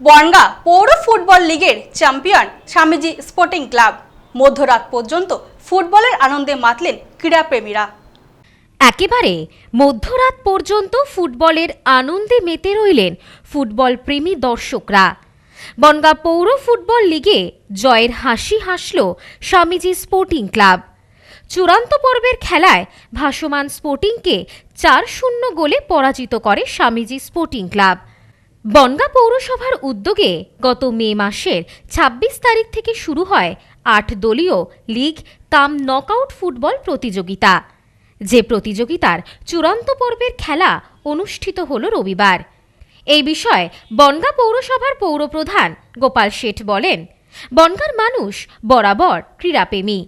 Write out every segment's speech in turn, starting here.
বনগা পৌর ফুটবল লিগের champion Swamiji sporting club. মধ্যরাত পর্যন্ত ফুটবলের আনন্দে মাতলেন ক্রীড়াপ্রেমীরা। একেবারে মধ্যরাত পর্যন্ত ফুটবলের আনন্দে মেতে রইলেন ফুটবল প্রেমী দর্শকরা। বনগা পৌর ফুটবল লিগে জয়ের হাসি হাসল স্বামীজি স্পোর্টিং ক্লাব। চূড়ান্ত পর্বের খেলায় ভাসমান স্পোর্টিংকে চার শূন্য গোলে পরাজিত করে স্বামীজি স্পোর্টিং ক্লাব। বনগা পৌরসভার উদ্যোগে গত মে মাসের ২৬ তারিখ থেকে শুরু হয় আট দলীয় লিগ কাম নকআউট ফুটবল প্রতিযোগিতা। যে প্রতিযোগিতার চূড়ান্ত পর্বের খেলা অনুষ্ঠিত হল রবিবার। এই বিষয়ে বনগা পৌরসভার পৌরপ্রধান গোপাল শেঠ বলেন, বনগার মানুষ বরাবর ক্রীড়াপ্রেমী।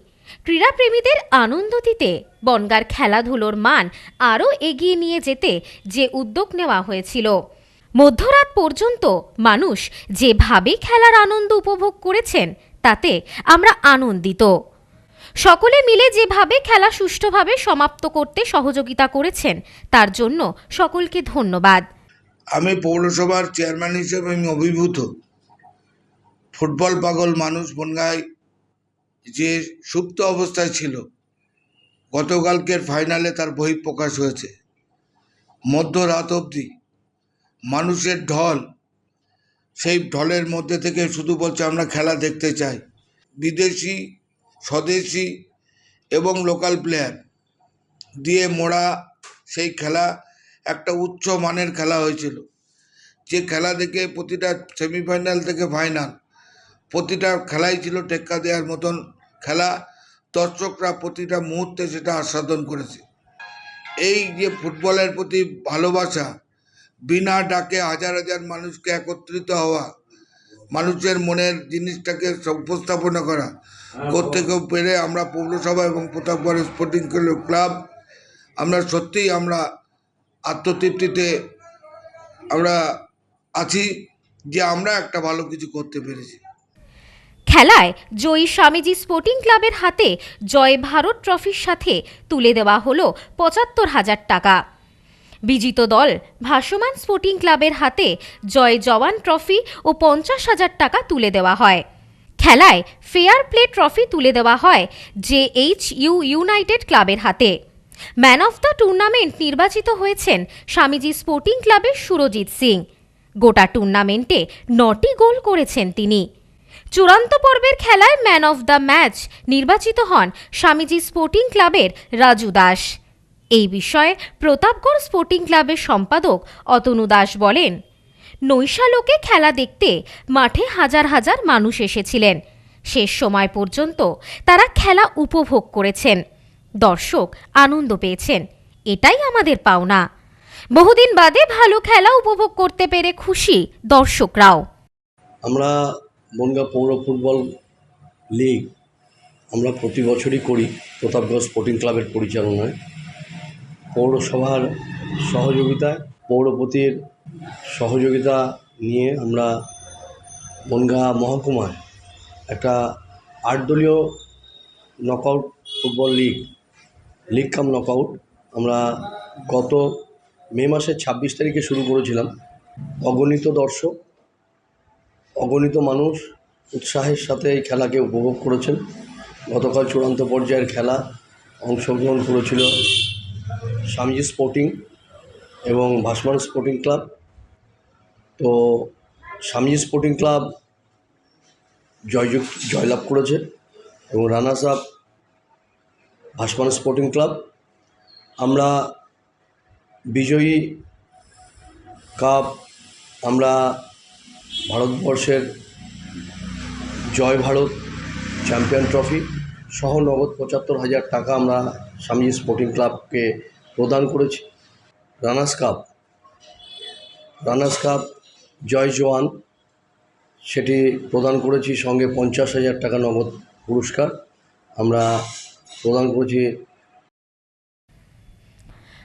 ক্রীড়াপ্রেমীদের আনন্দ দিতে বনগার খেলাধুলোর মান আরও এগিয়ে নিয়ে যেতে যে উদ্যোগ নেওয়া হয়েছিল মধ্যরাত পর্যন্ত মানুষ যেভাবে খেলার আনন্দ উপভোগ করেছেন, তাতে আমরা আনন্দিত। সকলে মিলে যেভাবে খেলা সুষ্ঠুভাবে সমাপ্ত করতে সহযোগিতা করেছেন, তার জন্য সকলকে ধন্যবাদ। আমি পৌরসভার চেয়ারম্যান হিসেবে আমি অভিভূত। ফুটবল পাগল মানুষ বনগায় যে সুপ্ত অবস্থায় ছিল, গতকালকের ফাইনালে তার বহিঃপ্রকাশ হয়েছে। মধ্যরাত অবধি মানুষের ঢল। সেই ঢলের মধ্যে থেকে শুধু বলছে, আমরা খেলা দেখতে চাই। বিদেশি, স্বদেশি এবং লোকাল প্লেয়ার দিয়ে মোড়া সেই খেলা একটা উচ্চ মানের খেলা হয়েছিল। যে খেলা দেখে প্রতিটা সেমিফাইনাল থেকে ফাইনাল প্রতিটা খেলাই ছিল টেক্কা দেওয়ার মতন খেলা। দর্শকরা প্রতিটা মুহূর্তে সেটা আস্বাদন করেছে। এই যে ফুটবলের প্রতি ভালোবাসা বিনা ডাকে হাজার হাজার মানুষকে একত্রিত হওয়া মানুষের মনের জিনিসটাকে উপস্থাপনা করা। করতে পেরে আমরা পৌরসভা এবং প্রতাপগড় স্পোর্টিং ক্লাব আমরা সত্যিই আমরা আত্মতৃপ্তিতে আমরা আছি যে আমরা একটা ভালো কিছু করতে পেরেছি। খেলায় জয়ী স্বামীজি স্পোর্টিং ক্লাবের হাতে জয় ভারত ট্রফির সাথে তুলে দেওয়া হলো পঁচাত্তর হাজার টাকা। বিজিত দল ভাসমান স্পোর্টিং ক্লাবের হাতে জয় জওয়ান ট্রফি ও পঞ্চাশ হাজার টাকা তুলে দেওয়া হয়। খেলায় ফেয়ার প্লে ট্রফি তুলে দেওয়া হয় জে এইচ ইউ ইউনাইটেড ক্লাবের হাতে। ম্যান অফ দ্য টুর্নামেন্ট নির্বাচিত হয়েছেন স্বামীজি স্পোর্টিং ক্লাবের সুরজিৎ সিং। গোটা টুর্নামেন্টে নটি গোল করেছেন তিনি। চূড়ান্ত পর্বের খেলায় ম্যান অফ দ্য ম্যাচ নির্বাচিত হন স্বামীজি স্পোর্টিং ক্লাবের রাজু দাস। এই বিষয়ে প্রতাপগড় স্পোর্টিং ক্লাবের সম্পাদক অতনু দাস বলেন, নৈশালোকে খেলা দেখতে মাঠে হাজার হাজার মানুষ এসেছিলেন। শেষ সময় পর্যন্ত তারা খেলা উপভোগ করেছেন। দর্শক আনন্দ পেয়েছেন। এটাই আমাদের পাওনা। বহুদিন বাদে ভালো খেলা উপভোগ করতে পেরে খুশি দর্শকরাও। আমরা বনগা পৌর ফুটবল লিগ, আমরা প্রতি বছরই করি প্রতাপগড় স্পোর্টিং ক্লাবের পরিচালনায়। পৌরসভার সহযোগিতায়, পৌরপতির সহযোগিতা নিয়ে আমরা বনগাঁ মহকুমায় একটা আট দলীয় knockout football league league cum knockout আমরা গত মে মাসের ছাব্বিশ তারিখে শুরু করেছিলাম। অগণিত দর্শক, অগণিত মানুষ উৎসাহের সাথে এই খেলাকে উপভোগ করেছেন। গতকাল চূড়ান্ত পর্যায়ের খেলা অংশগ্রহণ করেছিল স্বামীজি স্পোর্টিং এবং ভাসমান স্পোর্টিং ক্লাব। তো স্বামীজি স্পোর্টিং ক্লাব জয়যুক জয়লাভ করেছে এবং রানার্স আপ ভাসমান স্পোর্টিং ক্লাব। আমরা বিজয়ী কাপ আমরা ভারতবর্ষের জয় ভারত চ্যাম্পিয়ন ট্রফি, সহ নগদ পঁচাত্তর হাজার টাকা আমরা স্বামীজি স্পোর্টিং ক্লাবকে প্রদান করেছি। Runners cup. রানার্স কাপ জয় জওয়ান সেটি প্রদান করেছি সঙ্গে পঞ্চাশ হাজার টাকা নগদ পুরস্কার। আমরা প্রদান করেছি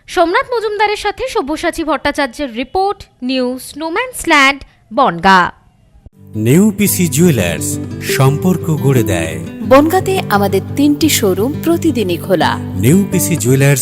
সোমনাথ মজুমদারের সাথে সব্যসাচী ভট্টাচার্যের report news snowman's land Bongaon. New PC jewellers সম্পর্ক গড়ে দেয়। বনগাঁতে আমাদের তিনটি শোরুম প্রতিদিনই খোলা। New PC jewellers